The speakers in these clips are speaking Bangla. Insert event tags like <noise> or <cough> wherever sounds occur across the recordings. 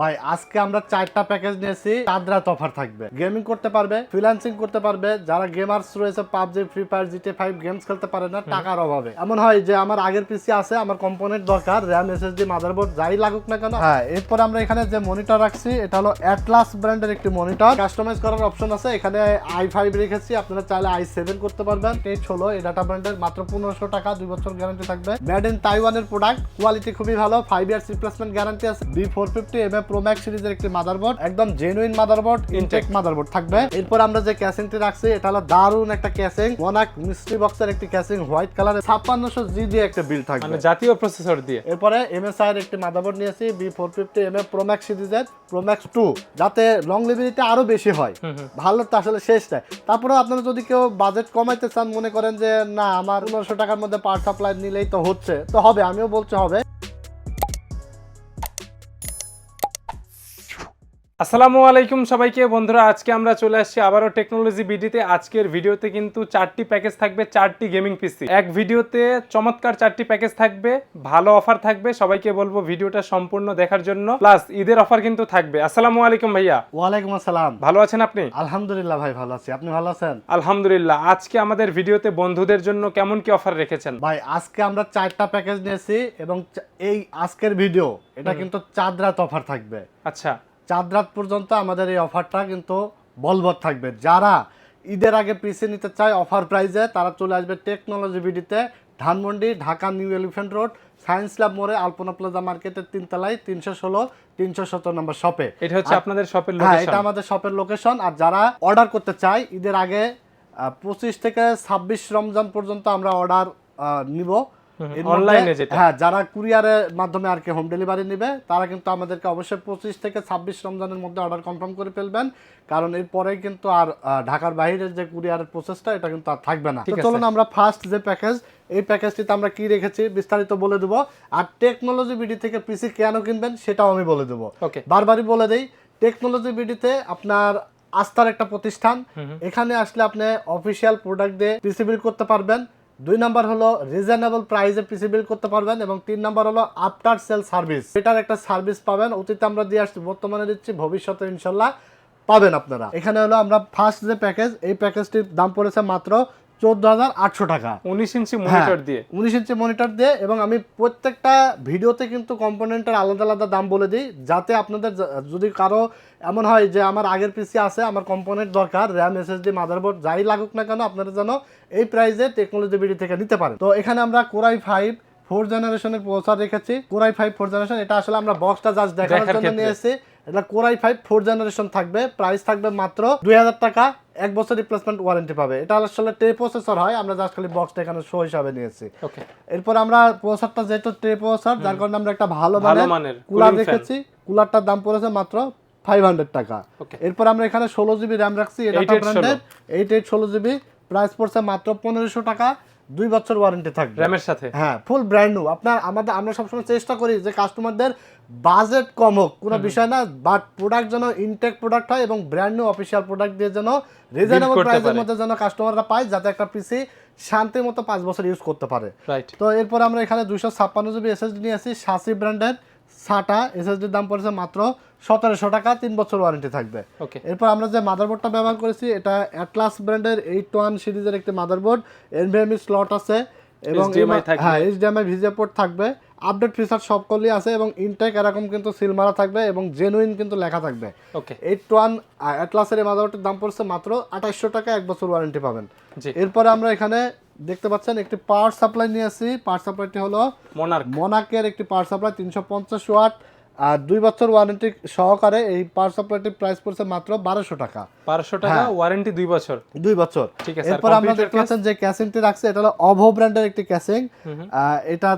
ভাই আজকে আমরা চারটা প্যাকেজ নিয়েছি। চার রাত অফার থাকবে। গেমিং করতে পারবে ফ্রিল্যান্সিং করতে পারবে। যারা গেমার্স রয়েছে PUBG free fire GT five games খেলতে পারে না টাকার অভাবে। এমন হয় যে আমার আগের পিসি আছে আমার কম্পোনেন্ট দরকার র্যাম এসএসডি মাদারবোর্ড যাই লাগুক না কেন। হ্যাঁ এরপর আমরা এখানে যে মনিটর রাখছি এটা হলো অ্যাটলাস ব্র্যান্ডের একটি মনিটর কাস্টমাইজ করার অপশন আছে। এখানে আই ফাইভ রেখেছি আপনারা চাইলে আই সেভেন করতে পারবেন। টেচ হলো এই ডাটা ব্র্যান্ডের মাত্র পনেরোশো টাকা দুই বছর গ্যারান্টি থাকবে। মেড ইন তাইওয়ানের প্রোডাক্ট কোয়ালিটি খুবই ভালো ফাইভ ইয়ার্স রিপ্লেসমেন্ট গ্যারান্টি আছে B four fifty M A সিরিজের একটি মাদারবোর্ড একদম জেনুইন মাদারবোর্ড ইনটেক মাদারবোর্ড থাকবে। এরপর আমরা যে ক্যাসিংটি রাখছি এটা হলো দারুণ একটা ক্যাসিং ওনাক মিস্ট্রি বক্সের একটি ক্যাসিং হোয়াইট কালারের ছাপ্পান্নশো জি দিয়ে একটা বিল থাকবে। মানে জাতীয় প্রসেসর দিয়ে। এরপরে এমএসআই এর একটি মাদারবোর্ড নিয়েছি B four fifty M A pro max সিরিজের প্রোম্যাক্স টু যাতে লং লিভিডিটি আরও বেশি হয়। ভালো তো আসলে শেষ নাই। তারপরে আপনারা যদি কেউ বাজেট কমাইতে চান মনে করেন যে না আমার পনেরোশো টাকার মধ্যে পাওয়ার সাপ্লাই নিলেই তো হচ্ছে। তো হবে আমিও বলতে হবে। আসসালামু আলাইকুম সবাইকে। বন্ধুরা আজকে আমরা চলে আসছি আবারও টেকনোলজি ভিডিওতে আজকের ভিডিওতে কিন্তু চারটি প্যাকেজ থাকবে চারটি গেমিং পিসি। এক ভিডিওতে চমৎকার চারটি প্যাকেজ থাকবে ভালো অফার থাকবে সবাইকে বলব ভিডিওটা সম্পূর্ণ দেখার জন্য। প্লাস ঈদের অফার কিন্তু থাকবে। আসসালামু আলাইকুম ভাইয়া। ওয়ালাইকুম আসসালাম। ভালো আছেন আপনি? আলহামদুলিল্লাহ ভাই ভালো আছি। আপনি ভালো আছেন? আলহামদুলিল্লাহ। আজকে আমাদের ভিডিওতে বন্ধুদের জন্য কেমন কি অফার রেখেছেন? ভাই আজকে আমরা চারটা প্যাকেজ নিয়েছি এবং এই আজকের ভিডিও এটা কিন্তু চাঁদ রাত অফার থাকবে। আচ্ছা। চাঁদ রাত পর্যন্ত আমাদের এই অফারটা কিন্তু বলবৎ থাকবে। যারা ঈদের আগে পিসি নিতে চায় অফার প্রাইজে তারা চলে আসবে technology বিডিতে Dhanmondi Dhaka new elephant road science lab মোড়ে আলপনা প্লাজা মার্কেটের তিনতলায় তিনশো ষোলো তিনশো সতেরো নম্বর শপে। এটা হচ্ছে আপনাদের শপের হ্যাঁ এটা আমাদের শপের লোকেশন আর যারা অর্ডার করতে চায় ঈদের আগে পঁচিশ থেকে ছাব্বিশ রমজান পর্যন্ত আমরা অর্ডার নিব। অনলাইনে যেটা। হ্যাঁ যারা কুরিয়ারের মাধ্যমে আর কি হোম ডেলিভারি নেবে তারা কিন্তু আমাদেরকে অবশ্যই পঁচিশ থেকে ছাব্বিশ রমজানের মধ্যে অর্ডার কনফার্ম করে ফেলবেন। কারণ এরপরে কিন্তু আর ঢাকার বাইরের যে কুরিয়ারের প্রসেসটা এটা কিন্তু আর থাকবে না। চলুন আমরা ফার্স্ট যে প্যাকেজ এই প্যাকেজটিতে আমরা কি রেখেছি বিস্তারিত বলে দেবো। আর টেকনোলজি বিডি থেকে পিসি কেন কিনবেন সেটাও আমি বলে দেবো। বারবারই বলে দেই টেকনোলজি বিডিতে আপনার আস্থার একটা প্রতিষ্ঠান। এখানে আসলে আপনি অফিসিয়াল প্রোডাক্ট দিয়ে করতে পারবেন। দুই নাম্বার হলো রিজনেবল প্রাইসে পিসি বিল করতে পারবেন এবং তিন নাম্বার হলো আফটার সেল সার্ভিস এটার একটা সার্ভিস পাবেন, অতীতে আমরা দিয়ে আসছি, বর্তমানে দিচ্ছি, ভবিষ্যতে ইনশাল্লাহ পাবেন আপনারা। এখানে হলো আমরা ফার্স্ট যে প্যাকেজ এই প্যাকেজটির দাম পড়েছে মাত্র চোদ্দ হাজার আটশো টাকা। উনিশ ইঞ্চি মনিটর হ্যাঁ, দিয়ে। উনিশ ইঞ্চি মনিটর দিয়ে এবং আমি প্রত্যেকটা ভিডিওতে কিন্তু কম্পোনেন্টের আলাদা আলাদা দাম বলে দিই যাতে আপনাদের যদি কারও এমন হয় যে আমার আগের পিসি আছে আমার কম্পোনেন্ট দরকার র্যাম এসএসডি মাদারবোর্ড যাই লাগুক না কেন আপনারা যেন এই প্রাইসে টেকনোলজি বিডি থেকে নিতে পারেন। তো এখানে আমরা কোরাই ফাইভ ফোর জেনারেশনের প্রসার রেখেছি। কোরাই ফাইভ ফোর জেনারেশন এটা আসলে আমরা বক্সটা জাস্ট দেখানোর জন্য। নিয়ে এসেছি। এটা core i five four generation থাকবে প্রাইস থাকবে মাত্র দুই হাজার টাকা এক বছর রিপ্লেসমেন্ট ওয়ারেন্টি পাবে। এটা আসলে টে প্রসেসর হয় আমরা জাস্ট খালি বক্সটা এখানে শো হিসাবে নিয়েছি। এরপর আমরা প্রসেসরটা যেহেতু ট্রে প্রসেসর যার কারণে আমরা একটা ভালো মানের মানের কুলার দেখেছি। কুলারটার দাম পড়েছে মাত্র ফাইভ হান্ড্রেড টাকা। এরপর আমরা এখানে ষোলো জিবি র্যাম রাখছি এটা ব্র্যান্ডের এইট এইট ষোলো। জিবি প্রাইস পড়ছে মাত্র পনেরোশো টাকা। দুই বছর ওয়ারেন্টি থাকবে। র্যামের সাথে? হ্যাঁ ফুল ব্র্যান্ড নিউ আপনার আমাদের আমরা সবসময় চেষ্টা করি যে কাস্টমারদের বাজেট কম হোক কোনো বিষয় না বাট প্রোডাক্ট যেন ইনটেক প্রোডাক্ট হয় এবং ব্র্যান্ড নিউ অফিসিয়াল প্রোডাক্ট দিয়ে যেন রিজনেবল প্রাইসের পারে। মধ্যে যেন কাস্টমাররা পায় যাতে একটা পিসি শান্তির মতো পাঁচ বছর ইউজ করতে পারে। রাইট তো এরপর আমরা এখানে দুশো ছাপ্পান্ন জিবি এসএসডি নিয়ে আসি সাসি ব্র্যান্ডের সাটা এসএসডির দাম পড়েছে মাত্র সতেরোশো টাকা তিন বছর ওয়ারেন্টি থাকবে। ওকে এরপর আমরা যে মাদারবোর্ডটা ব্যবহার করেছি এটা অ্যাটলাস ব্র্যান্ডের এইট ওয়ান সিরিজের একটি মাদারবোর্ড এনভিএমই স্লট আছে এবং। হ্যাঁ এইচডিএমআই ভিজিএ পোর্ট থাকবে। আপডেট ফিচার সবগুলি আছে এবং ইনটেক এরকম কিন্তু সিল মারা থাকবে এবং জেনুইন কিন্তু লেখা থাকবে। ওকে এইট ওয়ান অ্যাটলাসের এই মাদারবোর্ডের দাম পড়ছে মাত্র আঠাশশো টাকা এক বছর ওয়ারেন্টি পাবেন। এরপরে আমরা এখানে দেখতে পাচ্ছেন একটি পাওয়ার সাপ্লাই নিয়ে আসি পাওয়ার সাপ্লাইটি হলো মোনার্ক মোনাকের একটি পাওয়ার সাপ্লাই তিনশো পঞ্চাশ ওয়াট আর দুই বছর ওয়ারেন্টি সহকারে এই পাওয়ার সাপ্লাইটির প্রাইস পড়ছে মাত্র বারোশো টাকা। বারোশো টাকা ওয়ারেন্টি দুই বছর। দুই বছর। ঠিক আছে, এরপর আমরা দেখতে পাচ্ছেন যে ক্যাসিংটি রাখছে এটা হলো অভো ব্র্যান্ডের একটি ক্যাসিং এটা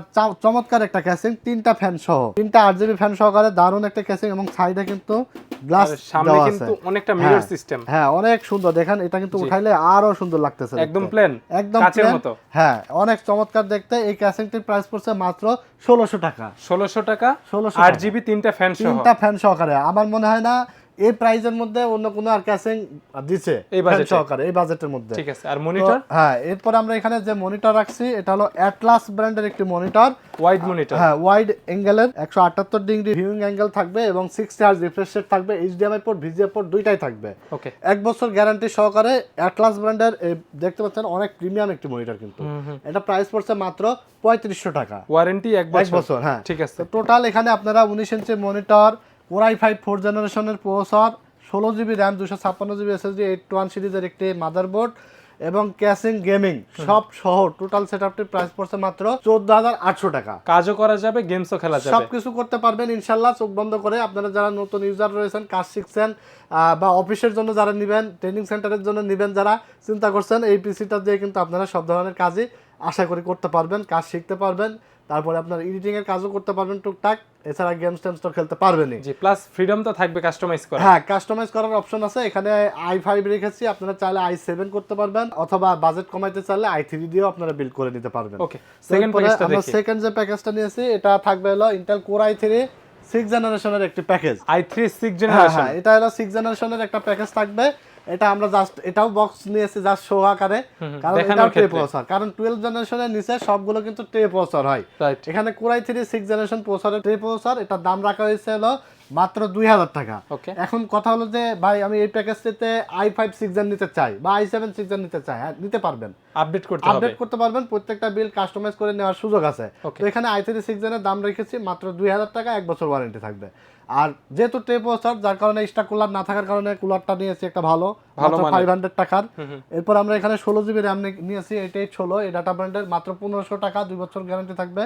চমৎকার একটা ক্যাসিং তিনটা ফ্যান সহ। তিনটা আট জিবি ফ্যান সহকারে দারুণ একটা ক্যাসিং এবং সাইডে কিন্তু গ্লাস সামনে কিন্তু অনেকটা মিরর সিস্টেম হ্যাঁ অনেক সুন্দর। দেখেন এটা কিন্তু উঠাইলে আরও সুন্দর লাগতেছে একদম প্লেন একদম কাচের মতো। হ্যাঁ অনেক চমৎকার দেখতে। এই ক্যাসিংটির প্রাইস পড়ছে মাত্র ষোলোশো টাকা। ষোলোশো টাকা 1600 আট। জিবি তিনটা ফ্যান তিনটা ফ্যান সহকারে। আমার মনে হয় না এই প্রাইজের মধ্যে অন্য কোনো আর ক্যাসিং দিছে এই বাজেটে? সহকারে এই বাজেটের মধ্যে। ঠিক আছে আর মনিটর হ্যাঁ এরপর আমরা এখানে যে মনিটর রাখছি এটা হলো অ্যাটলাস ব্র্যান্ডের একটি মনিটর ওয়াইড মনিটর হ্যাঁ ওয়াইড অ্যাঙ্গেলের একশো আটাত্তর ডিগ্রি ভিউইং অ্যাঙ্গেল থাকবে এবং সিক্স হার্জ রিফ্রেশ রেট থাকবে এইচডিএমআই পোর্ট ভিজিএ পোর্ট দুইটাই থাকবে। ওকে এক বছর গ্যারান্টি সহকারে অ্যাটলাস ব্র্যান্ডের এই দেখতে পাচ্ছেন অনেক প্রিমিয়াম একটি মনিটর কিন্তু। এটা প্রাইস পড়ছে মাত্র পঁয়ত্রিশশো টাকা। ওয়ারেন্টি এক বছর। হ্যাঁ। ঠিক আছে। তো টোটাল এখানে আপনারা উনিশ ইঞ্চি মনিটর ওরাই ফাইভ ফোর জেনারেশনের প্রসেসর ষোলো জিবি র্যাম দুশো ছাপ্পান্ন জিবি এসএসডি এইট ওয়ান সিরিজের একটি মাদারবোর্ড এবং ক্যাসিং গেমিং সব সহ টোটাল সেট আপটির প্রাইস পড়ছে মাত্র চোদ্দ হাজার আটশো টাকা। কাজও করা যাবে গেমসও খেলা যাবে। সবকিছু করতে পারবেন ইনশাল্লাহ চোখ বন্ধ করে। আপনারা যারা নতুন ইউজার রয়েছেন কাজ শিখছেন বা অফিসের জন্য যারা নেবেন ট্রেনিং সেন্টারের জন্য নেবেন যারা চিন্তা করছেন এই পিসিটা দিয়ে কিন্তু আপনারা সব ধরনের কাজই আশা করি করতে পারবেন কাজ শিখতে পারবেন। তারপরে আপনার এডিটিং এর কাজও করতে পারবেন টুকটাক এছাড়া গেমস টেমস তো খেলতে পারবেনই। জি প্লাস ফ্রিডম তো থাকবে কাস্টমাইজ করা হ্যাঁ কাস্টমাইজ করার অপশন আছে। এখানে আই ফাইভ রেখেছি আপনারা চাইলে আই সেভেন করতে পারবেন অথবা বাজেট কমাইতে চাইলে আই থ্রি দিয়েও আপনারা বিল্ড করে নিতে পারবেন। ওকে সেকেন্ড প্যাকেজটা আমরা সেকেন্ড যে প্যাকেজটা নিয়েছি এটা থাকবে হলো Intel core I three six জেনারেশনের একটি package I three six generation এটা হলো সিক্স জেনারেশনের একটা প্যাকেজ থাকবে। এটা আমরা জাস্ট এটাও বক্স নিয়েছি জাস্ট শো আকারে। কারণ এটাও টে। প্রসেসর কারণ টুয়েলভ জেনারেশনের নিচে সবগুলো কিন্তু টে প্রসেসর হয়। রাইট এখানে কোরাই থ্রি সিক্স জেনারেশন প্রসেসরের টে প্রসেসর এটার দাম রাখা হয়েছে হলো মাত্র দুই হাজার টাকা। এখন কথা হলো যে ভাই আমি এই প্যাকেজটিতে আই ফাইভ সিক্স নিতে চাই বা আই সেভেন সিক্স নিতে চাই হ্যাঁ নিতে পারবেন। আপডেট করতে হবে। আপডেট করতে পারবেন প্রত্যেকটা বিল কাস্টমাইজ করে নেওয়ার সুযোগ আছে। তো এখানে আই থ্রি সিক্স দাম রেখেছি মাত্র দুই হাজার টাকা এক বছর ওয়ারেন্টি থাকবে। আর যেহেতু টে প্রসেসর যার কারণে এক্সট্রা কুলার না থাকার কারণে কুলারটা নিয়েছি একটা ভালো। ভালো ফাইভ হান্ড্রেড টাকার। এরপর আমরা এখানে ষোলো জিবি র্যাম নিয়েছি এটাই ষোলো। এই ডাটা ব্র্যান্ডের মাত্র পনেরোশো টাকা দুই বছর গ্যারান্টি থাকবে।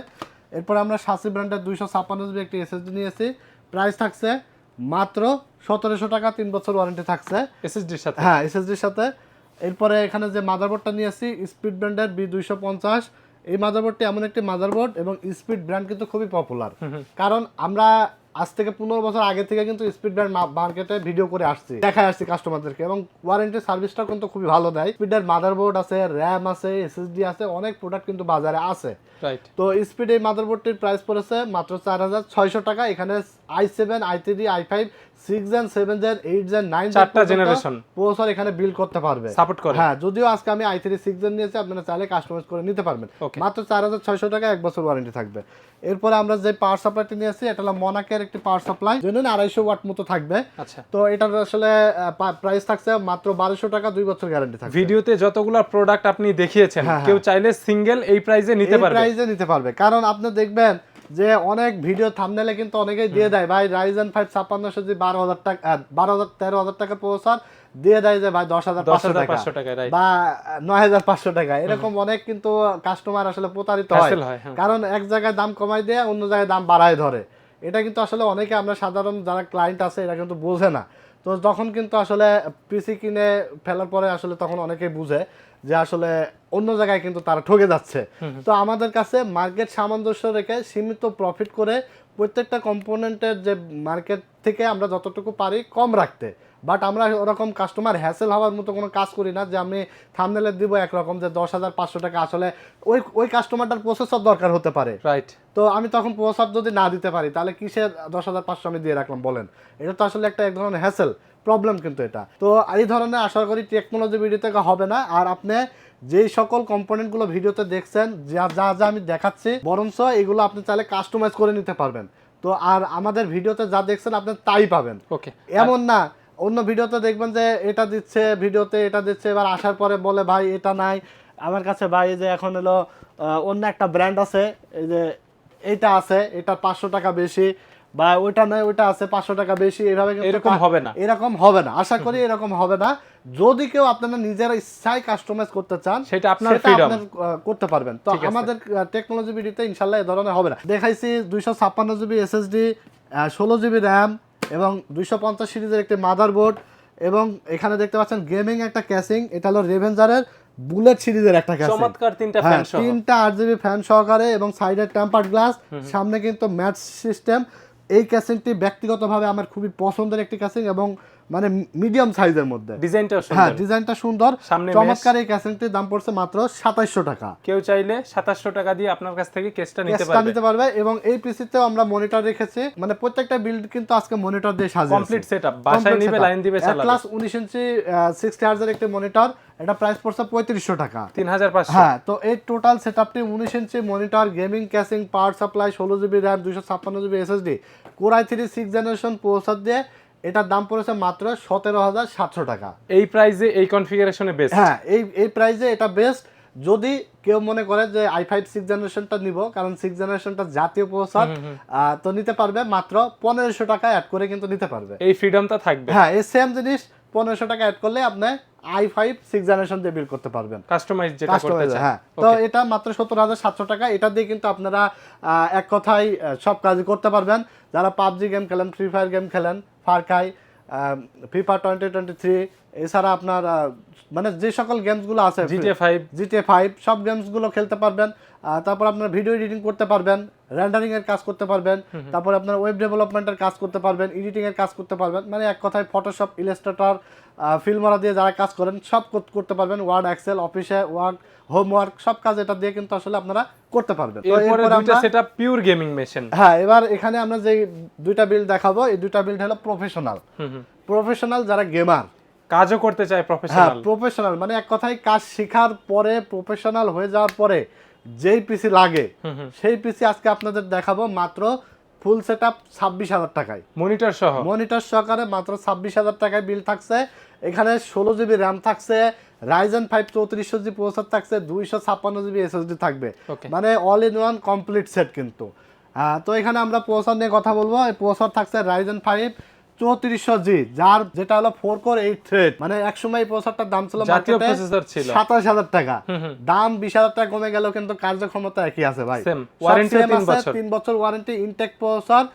এরপর আমরা সাসি ব্র্যান্ডের দুইশো ছাপ্পান্ন জিবি একটি এসএসডি নিয়েছি। প্রাইস থাকছে মাত্র সতেরোশো টাকা তিন বছর ওয়ারেন্টি থাকছে। এসএসডির সাথে? হ্যাঁ এসএসডির সাথে। এরপরে এখানে যে মাদারবোর্ডটা নিয়েছি স্পিড ব্র্যান্ডের বি দুইশো পঞ্চাশ। এই মাদারবোর্ডটি এমন একটি মাদারবোর্ড এবং স্পিড ব্র্যান্ড কিন্তু খুবই পপুলার কারণ আমরা আজ থেকে পনেরো বছর আগে থেকে কিন্তু স্পিড ব্র্যান্ড মার্কেটে ভিডিও করে আসছে দেখায় আসছে কাস্টমারদেরকে এবং ওয়ারেন্টি সার্ভিসটা কিন্তু খুবই ভালো দেয়। স্পিডের মাদারবোর্ড আছে র্যাম আছে এসএসডি আছে অনেক প্রোডাক্ট কিন্তু বাজারে আছে। তো স্পিড এই মাদারবোর্ডটির প্রাইস পড়েছে মাত্র চার হাজার ছয়শো টাকা এখানে I seven I three I five six gen seven gen eight gen nine চারটা generation। প্রসেসর এখানে বিল্ড করতে পারবে। সাপোর্ট করে। হ্যাঁ যদিও আজকে আমি আই থ্রি সিক্স জেন নিয়েছি আপনারা চাইলে কাস্টমাইজ করে নিতে পারবেন। মাত্র চার হাজার ছয়শো টাকা এক বছর ওয়ারেন্টি থাকবে। এরপরে আমরা যে পাওয়ার সাপ্লাইটি নিয়েছি এটা হলো মনাকের একটি পাওয়ার সাপ্লাই জন্য আড়াইশো ওয়াট মতো থাকবে। আচ্ছা। তো এটার আসলে প্রাইস থাকছে মাত্র বারোশো টাকা দুই বছর গ্যারান্টি থাকবে। ভিডিওতে যতগুলো প্রোডাক্ট আপনি দেখিয়েছেন হ্যাঁ, কেউ চাইলে সিঙ্গেল এই প্রাইসে নিতে এই পারবে। প্রাইসে নিতে পারবে। কারণ আপনি দেখবেন যে অনেক ভিডিও থামনেলে কিন্তু অনেকেই দিয়ে দেয় ভাই রাইজেন ফাইভ ছাপ্পান্নশো জি বারো হাজার টাকা বারো হাজার তেরো হাজার টাকা প্রসার দিয়ে দেয় যে ভাই দশ হাজার পাঁচশো টাকা বা নয় হাজার পাঁচশো টাকা। এরকম অনেক কিন্তু কাস্টমার আসলে প্রতারিত হয়। হয়, হ্যাঁ। কারণ এক জায়গায় দাম কমাই দিয়ে অন্য জায়গায় দাম বাড়ায় ধরে। এটা কিন্তু আসলে অনেকে আমরা সাধারণ যারা ক্লায়েন্ট আছে এরা কিন্তু বোঝে না। তো তখন কিন্তু আসলে পিসি কিনে ফেলার পরে আসলে তখন অনেকে বুঝে যে আসলে অন্য জায়গায় কিন্তু তারা ঠকে যাচ্ছে। তো আমাদের কাছে মার্কেট সামঞ্জস্য রেখে সীমিত প্রফিট করে প্রত্যেকটা কম্পোনেন্টের যে মার্কেট থেকে আমরা যতটুকু পারি কম রাখতে। বাট আমরা ওরকম কাস্টমার হ্যাসেল হওয়ার মতো কোনো কাজ করি না যে আমি থামনেলে দিব একরকম যে দশ হাজার পাঁচশো টাকা আসলে ওই ওই কাস্টমারটার প্রসেসর দরকার হতে পারে। রাইট তো আমি তখন প্রসাদ যদি না দিতে পারি তাহলে কিসের দশ হাজার পাঁচশো আমি দিয়ে রাখলাম বলেন? এটা তো আসলে একটা এক ধরনের হ্যাসেল প্রবলেম কিন্তু এটা। তো এই ধরনের আশা করি টেকনোলজি ভিডিও থেকে হবে না। আর আপনি যেই সকল কম্পোনেন্টগুলো ভিডিওতে দেখছেন যা যা যা আমি দেখাচ্ছি বরঞ্চ এগুলো আপনি চাইলে কাস্টমাইজ করে নিতে পারবেন। তো আর আমাদের ভিডিওতে যা দেখছেন আপনি তাই পাবেন। ওকে এমন না অন্য ভিডিওতে দেখবেন যে এটা দিচ্ছে ভিডিওতে এটা দিচ্ছে এবার আসার পরে বলে ভাই এটা নাই। আমার কাছে ভাই এই যে এখন এলো অন্য একটা ব্র্যান্ড আছে এই যে এইটা আছে এটা পাঁচশো টাকা বেশি। বা ওইটা নয় ওইটা আছে পাঁচশো টাকা বেশি কিন্তু এরকম হবে না। এরকম হবে না। আশা করি এরকম হবে না। যদি কেউ আপনারা নিজেরা ইচ্ছায় কাস্টমাইজ করতে চান সেটা আপনার আপনার, করতে পারবেন। তো আমাদের টেকনোলজি ভিডিওতে ইনশাল্লাহ এই ধরনের হবে না। দেখাইছি দুইশো ছাপ্পান্ন জিবি এসএসডি ষোলো জিবি র্যাম এবং দুইশো পঞ্চাশ সিরিজের একটি মাদারবোর্ড এবং এখানে দেখতে পাচ্ছেন গেমিং একটা ক্যাসিং এটা হলো রেভেঞ্জারের বুলেট সিরিজের একটা ক্যাসিং চমৎকার তিনটা ফ্যান সহ তিনটা আট জিবি ফ্যান সহকারে এবং সাইডের টেম্পার্ড গ্লাস সামনে কিন্তু ম্যাচ সিস্টেম। এই ক্যাসিংটি ব্যক্তিগতভাবে আমার খুবই পছন্দের একটি ক্যাসিং এবং মানে মিডিয়াম সাইজের মধ্যে। ডিজাইনটাও হ্যাঁ ডিজাইনটা সুন্দর। চমৎকার এই ক্যাসিংটির দাম পড়ছে মাত্র সাতাইশশো টাকা। কেউ চাইলে সাতাশশো টাকা দিয়ে আপনার কাছ থেকে কেসটা নিতে কেসটা পারবে। নিতে পারবে এবং এই পিসিতেও আমরা মনিটর রেখেছি। মানে প্রত্যেকটা বিল্ড কিন্তু আজকে মনিটর দিয়ে সাজিয়েছি। কমপ্লিট সেটআপ বাসায় নিবে লাইন দিবে চালাবে। ক্লাস উনিশ ইঞ্চি সিক্সটি হার্জের একটি মনিটর। এটা প্রাইস পড়ছে পঁয়ত্রিশশো টাকা। তিন হাজার পাঁচশো। হ্যাঁ তো এই টোটাল সেট আপটি উনিশ inch monitor gaming casing power supply ষোলো জিবি র্যাম দুশো ছাপ্পান্ন GB SSD core i three six generation processor দিয়ে এটার দাম পড়েছে মাত্র সতেরো হাজার সাতশো টাকা। এই প্রাইসে এই কনফিগারেশনে বেস্ট হ্যাঁ এই এই প্রাইসে এটা বেস্ট যদি কেউ মনে করে যে আই ফাইভ সিক্স জেনারেশনটা নিব কারণ সিক্স জেনারেশনটা জাতীয় প্রসেসর তো নিতে পারবে মাত্র পনেরোশো টাকা অ্যাড করে কিন্তু নিতে পারবে। এই ফ্রিডমটা থাকবে। হ্যাঁ এই সেম জিনিস পনেরোশো টাকা অ্যাড করলে আপনি আই ফাইভ সিক্স জেনারেশন দিয়ে বিল করতে পারবেন। কাস্টমাইজ যেটা করতে কাস্টমাইজ চান হ্যাঁ। তো এটা মাত্র সত্তর হাজার সাতশো টাকা। এটা দিয়ে কিন্তু আপনারা এক কথায় সব কাজ করতে পারবেন। যারা পাবজি গেম খেলেন ফ্রি ফায়ার গেম খেলেন far cry FIFA twenty twenty three এছাড়া আপনার মানে যে সকল গেমসগুলো আছে জিটিএ ফাইভ জিটিএ ফাইভ সব গেমসগুলো খেলতে পারবেন। তারপর আপনার ভিডিও এডিটিং করতে পারবেন রেন্ডারিং এর কাজ করতে পারবেন তারপর আপনার ওয়েব ডেভেলপমেন্টের কাজ করতে পারবেন এডিটিং এর কাজ করতে পারবেন মানে এক কথায় ফটোশপ ইলাস্ট্রেটর ফিল্মরা দিয়ে যারা কাজ করেন সব করতে পারবেন ওয়ার্ড এক্সেল অফিসে ওয়ার্ক হোমওয়ার্ক সব কাজ এটা দিয়ে কিন্তু আসলে আপনারা করতে পারবেন। সেটআপ পিওর গেমিং মেশিন হ্যাঁ এবার এখানে আমরা যে দুইটা বিল্ড দেখাবো এই দুইটা বিল্ড হলো প্রফেশনাল প্রফেশনাল যারা গেমার কাজও করতে চায় হ্যাঁ প্রফেশনাল প্রফেশনাল মানে এক কথায় কাজ শেখার পরে প্রফেশনাল হয়ে যাওয়ার পরে যেই পিসি লাগে সেই পিসি আজকে আপনাদের দেখাবো মাত্র ফুল সেট আপ ছাব্বিশ হাজার টাকায়। মনিটর সহ? মনিটর সহকারে মাত্র ছাব্বিশ হাজার টাকায় বিল থাকছে। এখানে ষোলো জিবি র্যাম থাকছে রাইজেন ফাইভ চৌত্রিশশো জিবি প্রসেসর থাকছে দুইশো ছাপ্পান্ন জিবি এসএসডি থাকবে। মানে all in one complete set কিন্তু। তো এখানে আমরা প্রসেসর নিয়ে কথা বলব। এই প্রসেসর থাকছে রাইজেন ফাইভ চৌত্রিশশো জি যার যেটা হলো ফোর কোর এইট থ্রেড মানে এক সময় প্রসেসরটার দাম ছিল। সাতাশ হাজার টাকা। দাম বিশ হাজার টাকা কমে গেল কিন্তু কার্যক্ষমতা একই আছে ভাই। তিন বছর। ওয়ারেন্টি ইনটেক প্রসেসর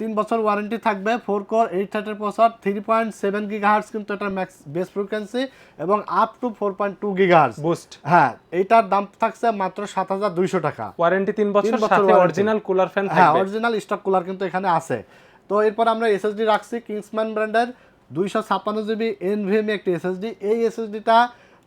তিন বছর ওয়ারেন্টি থাকবে four core eight থার্টির processor three point seven gigahertz কিন্তু এটা ম্যাক্স বেস ফ্রিকোয়েন্সি এবং up to four point two gigahertz boost হ্যাঁ এইটার দাম থাকছে মাত্র সাত হাজার দুইশো টাকা। ওয়ারেন্টি তিন বছর। অরিজিনাল কুলার ফ্যান হ্যাঁ অরিজিনাল স্টক কুলার কিন্তু এখানে আছে। তো এরপর আমরা এসএসডি রাখছি কিংসম্যান ব্র্যান্ডের দুইশো ছাপ্পান্ন জিবি এনভিএমই একটি এসএসডি এই এসএসডিটা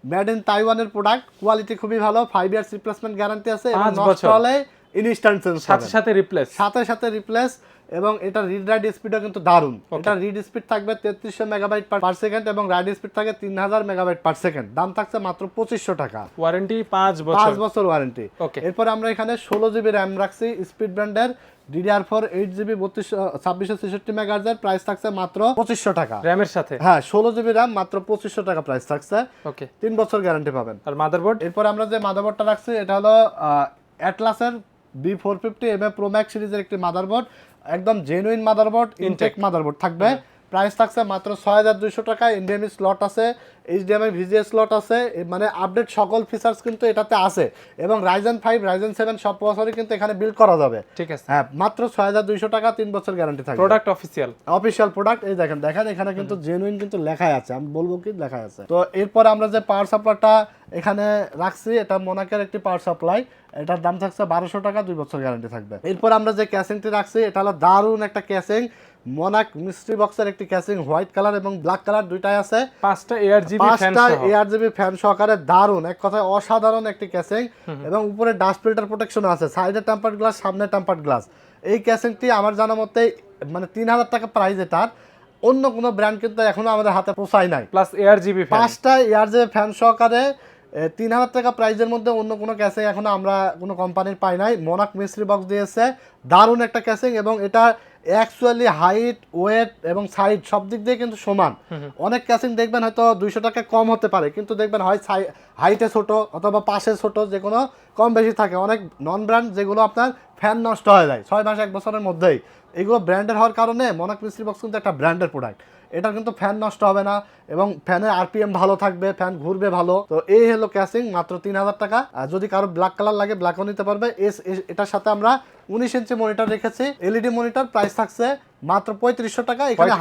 মেড ইন তাইওয়ানের প্রোডাক্ট কোয়ালিটি খুবই ভালো ফাইভ ইয়ার্স রিপ্লেসমেন্ট গ্যারান্টি আছে এবং নষ্ট হলে ইনস্ট্যান্ট চেঞ্জ সাথে সাথে রিপ্লেস সাথে সাথে রিপ্লেস এবং এটা রিড রাইড স্পিডও কিন্তু দারুণ। এটা রিড স্পিড থাকবে তেত্রিশশো মেগাবাইট পার সেকেন্ড এবং রাইড স্পিড থাকে তিন হাজার মেগাবাইট পার সেকেন্ড দাম থাকছে মাত্র পঁচিশশো টাকা। ওয়ারেন্টি পাঁচ বছর। পাঁচ বছর ওয়ারেন্টি এরপর আমরা এখানে ষোলো জিবি র্যাম রাখছি স্পিড ব্র্যান্ডের ডিডিআর ফোর এইট জিবি বত্রিশ ছাব্বিশশো ছেষট্টি মেগাহার্জের প্রাইস থাকছে মাত্র পঁচিশশো টাকা। র্যামের সাথে? হ্যাঁ ষোলো জিবি র্যাম মাত্র পঁচিশশো টাকা প্রাইস থাকছে। ওকে তিন বছর গ্যারান্টি পাবেন। আর মাদারবোর্ড এরপর আমরা যে মাদারবোর্ডটা রাখছি এটা হলো অ্যাটলাসের B four fifty M A pro max সিরিজের একটি মাদারবোর্ড একদম জেনুইন মাদারবোর্ড ইনটেক মাদারবোর্ড থাকবে। প্রাইস থাকছে মাত্র ছয় হাজার দুইশো টাকা ইন্ডিয়ামি স্লট আছে এইচডিএমআই ভিজিএ স্লট আছে মানে আপডেট সকল ফিচার্স কিন্তু এটাতে আছে। এবং রাইজেন ফাইভ রাইজেন সেভেন সব বছরই কিন্তু এখানে বিল করা যাবে। ঠিক আছে। হ্যাঁ মাত্র ছয় হাজার দুইশো টাকা তিন বছর গ্যারান্টি থাকবে। প্রোডাক্ট অফিসিয়াল অফিসিয়াল প্রোডাক্ট এই দেখেন দেখেন এখানে কিন্তু জেনুইন কিন্তু লেখাই আছে আমি বলব কি লেখাই আছে। তো এরপর আমরা যে পাওয়ার সাপ্লাইটা এখানে রাখছি এটা মোনাকের একটি পাওয়ার সাপ্লাই এটার দাম থাকছে বারোশো টাকা দুই বছর গ্যারান্টি থাকবে। এরপর আমরা যে ক্যাসিংটি রাখছি এটা হলো দারুণ একটা ক্যাসিং মোনাক মিস্ট্রি বক্সের একটি ক্যাসিং হোয়াইট কালার এবং ব্ল্যাক কালার দুইটাই আছে। পাঁচটা এয়ার জিবি ফ্যান পাঁচটা সহ। এয়ার জিবি ফ্যান সহকারে দারুণ। এক কথায় অসাধারণ একটি ক্যাসিং এবং উপরে ডাস্ট ফিল্টার প্রোটেকশন আছে। সাইডে টেম্পার্ড গ্লাস সামনে টেম্পার্ড গ্লাস এই ক্যাসিংটি আমার জানা মতে মানে তিন হাজার টাকা প্রাইস এটার অন্য কোনো ব্র্যান্ড কিন্তু এখনও আমাদের হাতে পোষায় নাই। প্লাস এয়ার জিবি ফ্যান পাঁচটা এয়ার যে ফ্যান সহকারে তিন হাজার টাকা প্রাইজের মধ্যে অন্য কোনো ক্যাসিং এখনও আমরা কোনো কোম্পানির পাই নাই। মোনাক মিস্ত্রি বক্স দিয়েছে। দারুণ একটা ক্যাসিং এবং এটা অ্যাকচুয়ালি হাইট ওয়েট এবং সাইড সব দিক দিয়ে কিন্তু সমান। অনেক ক্যাসিং দেখবেন হয়তো দুইশো টাকা কম হতে পারে কিন্তু দেখবেন হয় হাইটে ছোট অথবা পাশে ছোট যে কোনো কম বেশি থাকে। অনেক নন ব্র্যান্ড যেগুলো আপনার ফ্যান নষ্ট হয়ে যায় ছয় মাস এক বছরের মধ্যেই। এগুলো ব্র্যান্ডের হওয়ার কারণে মোনাক মিস্ত্রি বক্স কিন্তু একটা ব্র্যান্ডের প্রোডাক্ট এটা কিন্তু ফ্যান নষ্ট হবে না এবং ফ্যানের আরপিএম ভালো থাকবে ফ্যান ঘুরবে ভালো। তো এই হলো ক্যাসিং মাত্র তিন হাজার টাকা। আর যদি কারও ব্ল্যাক কালার লাগে ব্ল্যাকও নিতে পারবে। এস এস- এটার সাথে আমরা উনিশ ইঞ্চি মনিটর রেখেছি এলইডি মনিটর প্রাইস থাকছে মাত্র পঁয়ত্রিশশো টাকা। এখানে?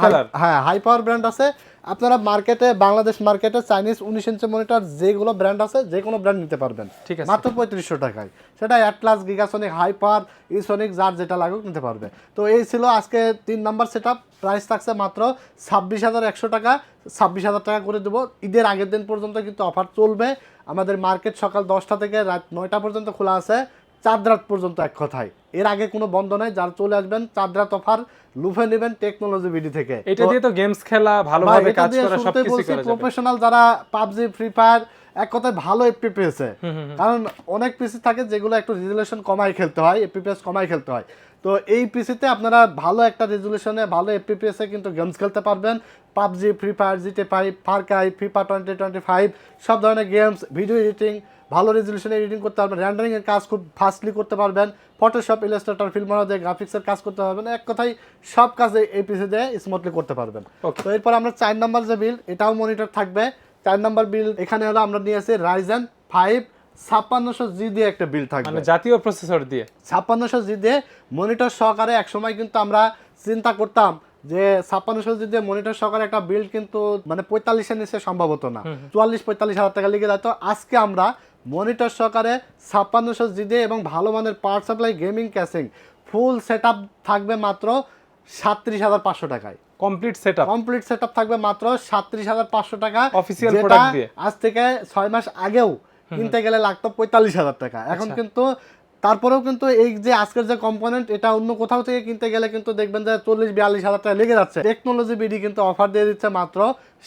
হ্যাঁ হাই পাওয়ার ব্র্যান্ড আছে। আপনারা মার্কেটে বাংলাদেশ মার্কেটে চাইনিজ উনিশ ইঞ্চি মনিটর যেগুলো ব্র্যান্ড আছে যে কোনো ব্র্যান্ড নিতে পারবেন। ঠিক আছে। মাত্র পঁয়ত্রিশশো টাকায়। সেটা অ্যাটলাস গিগাসনিক হাই পাওয়ার ইসনিক যার যেটা লাগুক নিতে পারবে। তো এই ছিল আজকে তিন নাম্বার সেট প্রাইস থাকছে মাত্র ছাব্বিশ হাজার একশো টাকা। ছাব্বিশ হাজার টাকা করে দেবো। ঈদের আগের দিন পর্যন্ত কিন্তু অফার চলবে। আমাদের মার্কেট সকাল দশটা থেকে রাত নয়টা পর্যন্ত খোলা আছে। চাঁদ রাত পর্যন্ত এক কথায়। এর আগে কোনো বন্ধ নাই যার চলে আসবেন চাঁদ রাত অফার লুফে নেবেন টেকনোলজি ভিডি থেকে। এটা দিয়ে তো গেমস খেলা ভালোভাবে কাজ করা সবকিছু করা প্রফেশনাল যারা পাবজি ফ্রি ফায়ার এক কথায় ভালো এফপিপিএস কারণ অনেক পিসি থাকে যেগুলো একটু রেজুলেশন কমাই খেলতে হয় এফপিপিএস কমাই খেলতে হয়। তো এই পিসিতে আপনারা ভালো একটা রেজুলেশনে ভালো এফপিপিএস এ কিন্তু গেমস খেলতে পারবেন। PUBG free fire GTA five far cry FIFA twenty twenty five সব ধরনের গেমস ভিডিও এডিটিং ভালো রেজুলেশনে এডিটিং করতে পারবেন। র্যান্ডারিং এর কাজ খুব ফাস্টলি করতে পারবেন। ফটোশপ ইলাস্ট্রেটর ফিল্মরা দিয়ে গ্রাফিক্সের কাজ করতে পারবেন। এক কথায় সব কাজে এই পিসি দিয়ে স্মুথলি করতে পারবেন। তো এরপর আমরা চার নাম্বার যে বিল এটাও মনিটর থাকবে। চার নাম্বার বিল এখানে হলো আমরা নিয়েছি রাইজেন ফাইভ ছাপ্পান্নশো জি দিয়ে একটা বিল থাকবে। মানে জাতীয় প্রসেসর দিয়ে। ছাপ্পান্নশো জি দিয়ে মনিটর সহকারে একসময় কিন্তু আমরা চিন্তা করতাম যে ছাপ্পান্নশো জি দিয়ে মনিটর সহকারে একটা বিল্ড কিন্তু মানে পঁয়তাল্লিশের নিচে সম্ভব হতো না। চুয়াল্লিশ পঁয়তাল্লিশ হাজার টাকা লেগে যেত। আজকে আমরা মনিটর সহকারে ছাপ্পান্নশো জি দিয়ে এবং ভালো মানের power supply gaming casing full set থাকবে মাত্র হাজার পাঁচশো টাকায়। কমপ্লিট সেটআপ কমপ্লিট সেটআপ থাকবে মাত্র সাতত্রিশ হাজার পাঁচশো টাকা। যেটা আজ থেকে ছয় মাস আগেও কিনতে গেলে লাগতো পঁয়তাল্লিশ হাজার টাকা। এখন আচ্ছা। কিন্তু তারপরেও কিন্তু এই যে আজকের যে কম্পোনেন্ট এটা অন্য কোথাও থেকে কিনতে গেলে কিন্তু দেখবেন যে চল্লিশ বিয়াল্লিশ হাজার টাকা লেগে যাচ্ছে। টেকনোলজি বিডি কিন্তু অফার দিয়ে দিচ্ছে মাত্র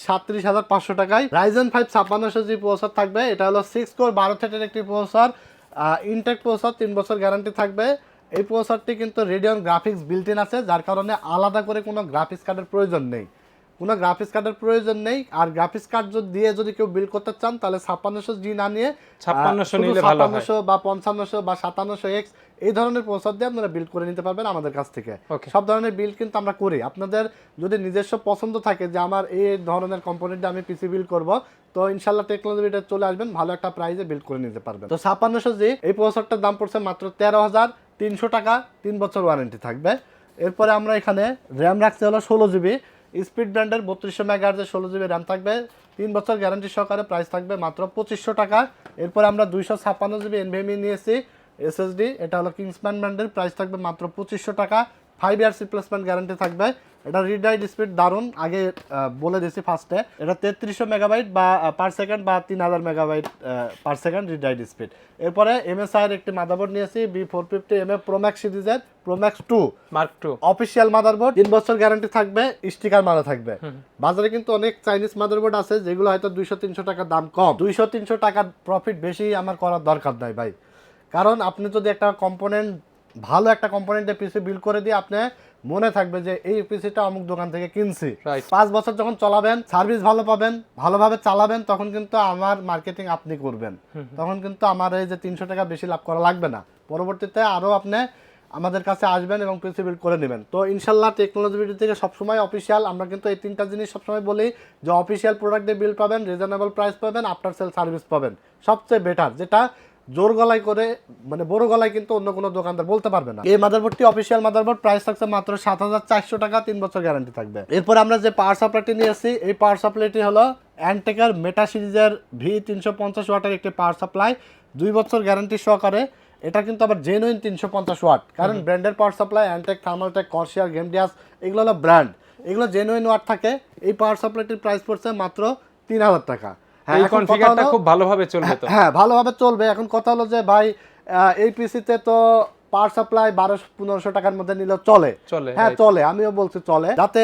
সাতত্রিশ হাজার পাঁচশো টাকায়। রাইজেন ফাইভ ছাপ্পান্নশো জি প্রসেসর থাকবে। এটা হলো সিক্স কোর বারো থেটের একটি প্রসেসর ইনটেক প্রসার তিন বছর গ্যারান্টি থাকবে। এই প্রসেসরটি কিন্তু রেডিয়ন গ্রাফিক্স বিল্ট ইন আছে যার কারণে আলাদা করে কোনো গ্রাফিক্স কার্ডের প্রয়োজন নেই। কোনো গ্রাফিক্স কার্ডের প্রয়োজন নেই আর গ্রাফিক্স কার্ড যদি দিয়ে যদি কেউ বিল করতে চান তাহলে ছাপ্পান্নশো জি না নিয়ে 5600 নিলে ভালো হয়। ছাপ্পান্নশো বা পঞ্চান্নশো বা সাতান্নশো এক্স এই ধরনের প্রসেসর দিয়ে আপনারা বিল্ড করে নিতে পারবেন আমাদের কাছ থেকে। সব ধরনের বিল কিন্তু আমরা করি। আপনাদের যদি নিজস্ব পছন্দ থাকে যে আমার এই ধরনের কম্পোনেন্ট আমি পিসি বিল্ড করব তো ইনশাল্লাহ টেকনোলজিটা চলে আসবেন ভালো একটা প্রাইসে বিল্ড করে নিতে পারবেন। তো ছাপ্পান্নশো জি? এই প্রসেসরটার দাম পড়ছে মাত্র তেরো হাজার তিনশো টাকা, তিন বছর ওয়ারেন্টি থাকবে। এরপরে আমরা এখানে র্যাম রাখছি হলো ষোলো জিবি স্পিড ব্র্যান্ডের বত্রিশশো মেগাহার্জের ষোলো জিবি র্যাম থাকবে। তিন বছর গ্যারান্টি সহকারে প্রাইস থাকবে মাত্র পঁচিশশো টাকা। এরপরে আমরা দুইশো ছাপ্পান্ন জিবি এনভিএমই নিয়েছি। এসএসডি এটা হলো কিংসম্যান ব্র্যান্ডের প্রাইস থাকবে মাত্র পঁচিশশো টাকা। ফাইভ ইয়ার্স রিপ্লেসমেন্ট গ্যারান্টি থাকবে। এটা রিডাইট স্পিড দারুণ। আগে বলে দিয়েছি ফার্স্টে এটা তেত্রিশশো মেগাবাইট বা পার সেকেন্ড বা তিন হাজার megabyte per second read write speed এরপরে এমএসআই এর একটি মাদারবোর্ড নিয়েছি B four fifty M A pro max সিরিজের pro max two mark two official motherboard তিন বছর গ্যারান্টি থাকবে স্টিকার মারা থাকবে। বাজারে কিন্তু অনেক চাইনিজ মাদারবোর্ড আছে যেগুলো হয়তো দুইশো তিনশো টাকা দাম কম। দুইশো তিনশো টাকার প্রফিট বেশি আমার করার দরকার নাই ভাই। কারণ আপনি যদি একটা কম্পোনেন্ট ভালো একটা কম্পোনেন্টে পিসি বিল্ড করে দিয়ে আপনি মনে থাকবে যে এই পিসিটা অমুক দোকান থেকে কিনছি. পাঁচ বছর যখন চলাবেন সার্ভিস ভালো পাবেন ভালোভাবে চালাবেন তখন কিন্তু আমার মার্কেটিং আপনি করবেন। তখন কিন্তু আমার এই যে তিনশো টাকা বেশি লাভ করা লাগবে না। পরবর্তীতে আরও আপনি আমাদের কাছে আসবেন এবং পিসি বিল্ড করে নেবেন। তো ইনশাল্লাহ টেকনোলজি ভিডিও থেকে সবসময় অফিসিয়াল আমরা কিন্তু এই তিনটা জিনিস সবসময় বলি যে অফিসিয়াল প্রোডাক্ট দিয়ে বিল পাবেন রিজনেবল প্রাইস পাবেন আফটার সেল সার্ভিস পাবেন। সবচেয়ে বেটার যেটা জোর গলায় করে মানে বড় গলায় কিন্তু অন্য কোনো দোকানদার বলতে পারবে না। এই মাদারবোর্ডটি অফিসিয়াল মাদারবোর্ড প্রাইস থাকছে মাত্র সাত হাজার চারশো টাকা তিন বছর গ্যারান্টি থাকবে। এরপর আমরা যে পাওয়ার সাপ্লাইটি নিয়ে এসেছি এই পাওয়ার সাপ্লাইটি হলো অ্যান্টেকার মেটা সিরিজের ভি তিনশো পঞ্চাশ ওয়াটের একটি পাওয়ার সাপ্লাই দুই বছর গ্যারান্টি সহকারে। এটা কিন্তু আবার জেনুইন তিনশো পঞ্চাশ ওয়াট। কারণ ব্র্যান্ডের পাওয়ার সাপ্লাই অ্যান্টেক থার্মালটেক কর্সিয়ার গেমডিয়াস এগুলো হলো ব্র্যান্ড এগুলো জেনুইন ওয়াট থাকে। এই পাওয়ার সাপ্লাইটির প্রাইস পড়ছে মাত্র তিন হাজার টাকা। এই কনফিগারটা খুব ভালোভাবে চলবে তো। হ্যাঁ ভালোভাবে চলবে। এখন কথা হলো যে ভাই এই পিসিতে তো পাওয়ার সাপ্লাই বারোশো পনেরোশো টাকার মধ্যে নিলেও চলে। হ্যাঁ চলে আমিও বলছি চলে। যাতে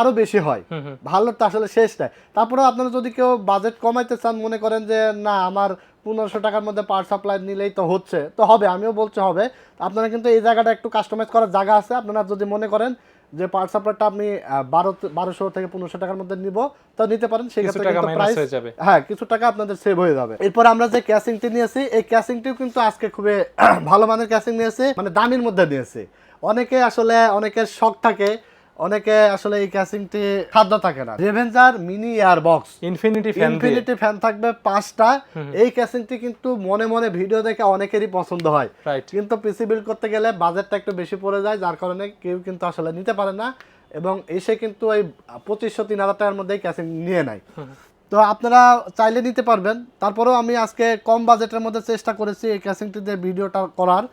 আরও বেশি হয়। ভালো তো আসলে শেষ নাই। তারপরে আপনারা যদি কেউ বাজেট কমাইতে চান মনে করেন যে না আমার পনেরোশো টাকার মধ্যে পাওয়ার সাপ্লাই নিলেই তো হচ্ছে। তো হবে আমিও বলছি হবে। আপনারা কিন্তু এই জায়গাটা একটু কাস্টমাইজ করার জায়গা আছে। আপনারা যদি মনে করেন যে পাওয়ার সাপ্লাইটা আমি বারো বারোশো থেকে পনেরোশো টাকার মধ্যে নিব তা নিতে পারেন। সেক্ষেত্রে কিন্তু প্রাইস হ্যাঁ কিছু টাকা আপনাদের সেভ হয়ে যাবে। এরপর আমরা যে ক্যাসিংটি নিয়েছি এই ক্যাসিংটিও কিন্তু আজকে খুবই <clears throat> ভালো মানের ক্যাসিং নিয়েছি মানে দামির মধ্যে নিয়েছি অনেকে আসলে অনেকের শখ থাকে অনেকে আসলে এই ক্যাসিংটি খাদ্য থাকে না। Revenger mini air box infinity fan infinity fan থাকবে পাঁচটা। এই ক্যাসিংটি কিন্তু মনে মনে ভিডিও দেখে অনেকেরই পছন্দ হয়। রাইট কিন্তু পিসি বিল্ড করতে গেলে বাজেটটা একটু বেশি পড়ে যায় যার কারণে কেউ কিন্তু আসলে নিতে পারে না এবং এসে কিন্তু এই পঁচিশশো তিন হাজার টাকার মধ্যেই ক্যাসিং নিয়ে নেয়। তো আপনারা চাইলে নিতে পারবেন। তারপরেও আমি আজকে কম বাজেটের মধ্যে চেষ্টা করেছি এই ক্যাসিংটিতে ভিডিওটা করার।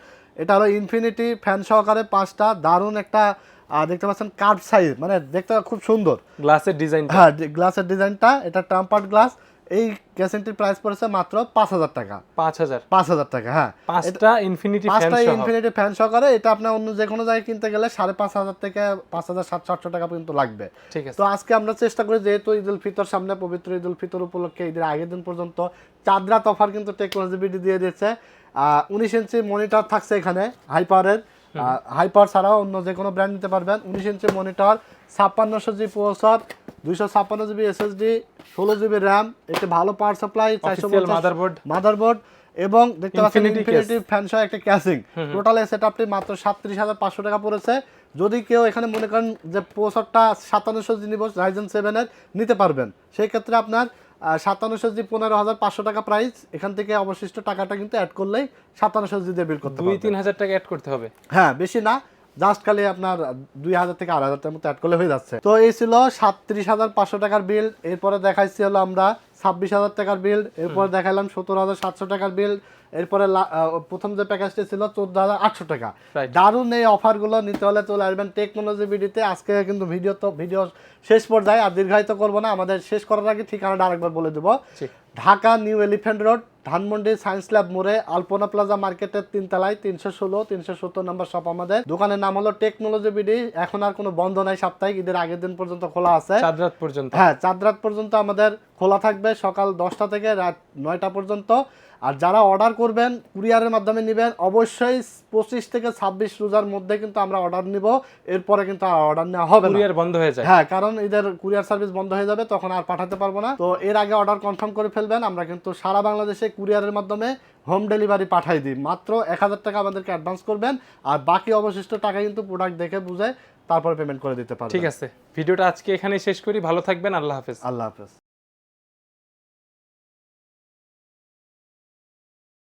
এটা হলো ইনফিনিটি ফ্যান সহকারে পাঁচটা। দারুণ একটা আহ, দেখতে পাচ্ছেন কার্ভ সাইজ মানে দেখতে খুব সুন্দর। গ্লাসের ডিজাইন হ্যাঁ গ্লাসের ডিজাইনটা এটা টাম্পার্ড গ্লাস এই ক্যাসিংটির প্রাইস পড়েছে মাত্র পাঁচ হাজার টাকা। পাঁচ হাজার। পাঁচ হাজার টাকা হ্যাঁ। পাঁচটা ইনফিনিটি পাঁচটা ইনফিনিটি ফ্যান সহকারে এটা আপনার অন্য যে কোনো জায়গায় কিনতে গেলে সাড়ে পাঁচ হাজার থেকে পাঁচ হাজার সাতশো আটশো টাকা পর্যন্ত লাগবে। ঠিক আছে। তো আজকে আমরা চেষ্টা করি যেহেতু ঈদ উল ফিতর সামনে পবিত্র ঈদ উল ফিতর উপলক্ষে ঈদের আগের দিন পর্যন্ত চাঁদ রাত অফার কিন্তু টেকনোলজি বিডি দিয়ে দিয়েছে। উনিশ ইঞ্চি মনিটর থাকছে এখানে হাই পাওয়ারের হাই পাওয়ার ছাড়াও অন্য যে কোনো ব্র্যান্ড নিতে পারবেন। উনিশ ইঞ্চি মনিটর ছাপ্পান্নশো জি প্রসেসর দুইশো ছাপ্পান্ন জিবি এসএসডি ষোলো জিবি র্যাম একটি ভালো পাওয়ার সাপ্লাই চারশো motherboard। মাদারবোর্ড এবং দেখতে পাচ্ছেন ইনফিনিটি ফ্যান সহ একটা ক্যাসিং টোটাল সেট আপটি মাত্র সাতত্রিশ হাজার পাঁচশো টাকা পড়েছে। যদি কেউ এখানে মনে করেন যে প্রসেসরটা সাতান্নশো জি নিব রাইজেন সেভেনের নিতে পারবেন। সেই ক্ষেত্রে আপনার সাতান্নশো জি পনেরো হাজার পাঁচশো টাকা প্রাইস এখান থেকে অবশিষ্ট টাকাটা কিন্তু অ্যাড করলেই সাতান্নশো জি দিয়ে বিল করতে দুই তিন হাজার টাকা অ্যাড করতে হবে। হ্যাঁ বেশি না জাস্ট খালি আপনার দুই হাজার থেকে আড়াই হাজার টাকার মতো অ্যাড করলে হয়ে যাচ্ছে। তো এই ছিল সাতত্রিশ হাজার পাঁচশো টাকার বিল এরপরে দেখাইছি হলো আমরা ছাব্বিশ হাজার টাকার বিল এরপর দেখালাম সতেরো হাজার সাতশো টাকার বিল এরপরে প্রথম যে প্যাকেজটি ছিল চোদ্দ হাজার আটশো টাকা. দারুণ এই অফারগুলো নিতে হলে চলে আসবেন টেকনোলজি ভিডিওতে আজকে কিন্তু ভিডিও তো ভিডিও শেষ পর্যায়ে আর দীর্ঘায়িত করব না। আমাদের শেষ করার আগে ঠিকানাটা আরেকবার বলে দেবো। Dhaka new elephant road Dhanmondi science lab মোড়ে আলপনা প্লাজা মার্কেটের তিনতলায় তিনশো ষোলো তিনশো সত্তর নম্বর শপ আমাদের। দোকানের নাম হলো টেকনোলজি বিডি এখন আর কোনো বন্ধ নাই সাপ্তাহিক ঈদের আগের দিন পর্যন্ত খোলা আছে। চাঁদ রাত পর্যন্ত। হ্যাঁ চাঁদ রাত পর্যন্ত আমাদের খোলা থাকবে সকাল দশটা থেকে রাত নয়টা পর্যন্ত। আর যারা অর্ডার করবেন কুরিয়ারের মাধ্যমে নেবেন অবশ্যই পঁচিশ থেকে ছাব্বিশ রোজার মধ্যে কিন্তু আমরা অর্ডার নিব। এরপরে কিন্তু আর অর্ডার নেওয়া হবে না। কুরিয়ার বন্ধ হয়ে যায়। হ্যাঁ কারণ এদের কুরিয়ার সার্ভিস বন্ধ হয়ে যাবে তখন আর পাঠাতে পারব না। তো এর আগে অর্ডার কনফার্ম করে ফেলবেন আমরা কিন্তু সারা বাংলাদেশে কুরিয়ারের মাধ্যমে হোম ডেলিভারি পাঠাই দিই। মাত্র এক হাজার টাকা আমাদেরকে অ্যাডভান্স করবেন আর বাকি অবশিষ্ট টাকা কিন্তু প্রোডাক্ট দেখে বুঝে তারপরে পেমেন্ট করে দিতে পারবেন। ঠিক আছে। ভিডিওটা আজকে এখানেই শেষ করি। ভালো থাকবেন। আল্লাহ হাফেজ। আল্লাহ হাফেজ।